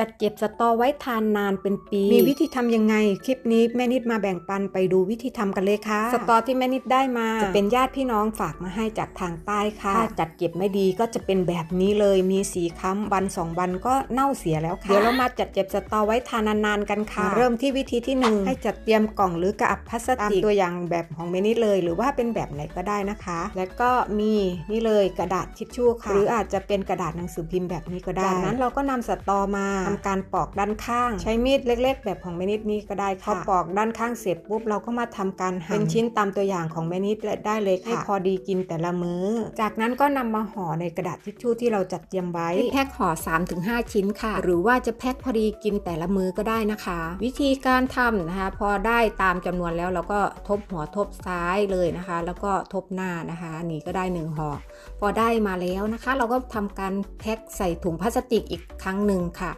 จัดเก็บสตอไว้ทานนานเป็นปี มีวิธีทำยังไง คลิปนี้แม่นิดมาแบ่งปันไปดูวิธีทำกันเลยค่ะ สตอที่แม่นิดได้มา จะเป็นญาติพี่น้องฝากมาให้จากทางใต้ค่ะ ถ้าจัดเก็บไม่ดีก็จะเป็นแบบนี้เลย มีสีค้ำวันสองวันก็เน่าเสียแล้วค่ะ เดี๋ยวเรามาจัดเก็บสตอไว้ทานนานๆกันค่ะมาเริ่มที่วิธีที่หนึ่งให้จัดเตรียมกล่องหรือกระอับพลาสตามติกตัวอย่างแบบของแม่นิดเลย หรือว่าเป็นแบบไหนก็ได้นะคะ แล้วก็มีนี่เลยกระดาษทิชชู่ค่ะ หรืออาจจะเป็นกระดาษหนังสือพิมพ์แบบนี้ก็ได้ จากนั้นเราก็นำสตอมาทำการปอกด้านข้าง ใช้มีดเล็ก ๆ แบบของแม่นิดนี้ก็ได้พอค่ะปอกด้านข้างเสร็จปุ๊บเราก็มาทำการหั่นเป็นชิ้นตามตัวอย่างของแม่นิดได้เลยค่ะให้พอดีกินแต่ละมื้อ จากนั้นก็นำมาห่อในกระดาษทิชชู่ที่เราจัดเตรียมไว้ให้แพ็คห่อ 3-5 ชิ้นค่ะ หรือว่าจะแพ็คพอดีกินแต่ละมื้อก็ได้นะคะ วิธีการทำนะคะ พอได้ตามจำนวนแล้วเราก็ทบหัวทบซ้ายเลยนะคะ แล้วก็ทบหน้านะคะนี่ก็ได้หนึ่งห่อพอได้มาแล้วนะคะ เราก็ทำการแพ็คใส่ถุงพลาสติกอีกครั้งหนึ่งค่ะ